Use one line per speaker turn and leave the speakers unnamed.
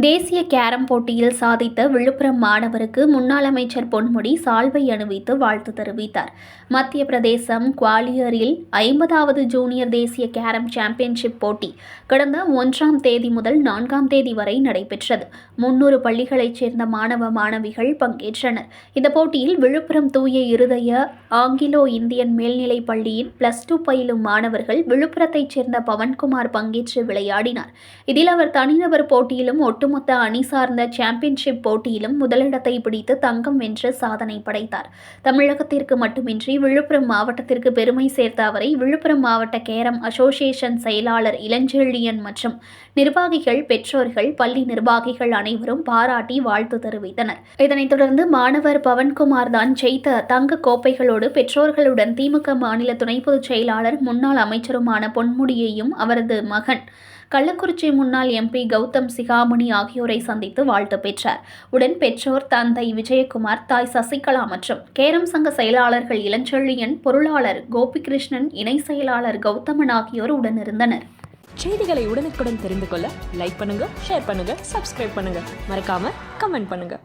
தேசிய கேரம் போட்டியில் சாதித்த விழுப்புரம் மாணவருக்கு முன்னாள் அமைச்சர் பொன்முடி சால்வை அணிவித்து வாழ்த்து தெரிவித்தார். மத்திய பிரதேசம் குவாலியரில் ஐம்பதாவது ஜூனியர் தேசிய கேரம் சாம்பியன்ஷிப் போட்டி கடந்த ஒன்றாம் தேதி முதல் நான்காம் தேதி வரை நடைபெற்றது. முன்னூறு பள்ளிகளைச் சேர்ந்த மாணவ மாணவிகள் பங்கேற்றனர். இந்த போட்டியில் விழுப்புரம் தூய இருதய ஆங்கிலோ இந்தியன் மேல்நிலைப் பள்ளியின் பிளஸ் டூ பயிலும் மாணவர்கள் விழுப்புரத்தைச் சேர்ந்த பவன்குமார் பங்கேற்று விளையாடினார். இதில் அவர் தனிநபர் போட்டியிலும் ஒட்டு ஒட்டுமொத்த அணி சார்ந்த சாம்பியன்ஷிப் போட்டியிலும் முதலிடத்தை பிடித்து தங்கம் வென்று சாதனை படைத்தார். தமிழகத்திற்கு மட்டுமின்றி விழுப்புரம் மாவட்டத்திற்கு பெருமை சேர்த்த அவரை விழுப்புரம் மாவட்ட கேரம் அசோசியேஷன் செயலாளர் இளஞ்செழியன் மற்றும் நிர்வாகிகள் பெற்றோர்கள் பள்ளி நிர்வாகிகள் அனைவரும் பாராட்டி வாழ்த்து தெரிவித்தனர். இதனைத் தொடர்ந்து மாணவர் பவன்குமார் தான் ஜெயித்த தங்க கோப்பைகளோடு பெற்றோர்களுடன் திமுக மாநில துணை பொதுச் செயலாளர் முன்னாள் அமைச்சருமான பொன்முடியையும் அவரது மகன் கள்ளக்குறிச்சி முன்னாள் எம்பி கௌதம் சிகாமணி ஆகியோரை சந்தித்து வாழ்த்து பெற்றார். உடன் பெற்றோர் தந்தை விஜயகுமார் தாய் சசிகலா மற்றும் கேரம் சங்க செயலாளர்கள் இளஞ்செழியன் பொருளாளர் கோபிகிருஷ்ணன் இணை செயலாளர் கௌதமன் ஆகியோர் உடனிருந்தனர்.
செய்திகளை உடனுக்குடன் தெரிந்து கொள்ள லைக் பண்ணுங்க ஷேர் பண்ணுங்க சப்ஸ்கிரைப் பண்ணுங்க. மறக்காம கமெண்ட் பண்ணுங்க.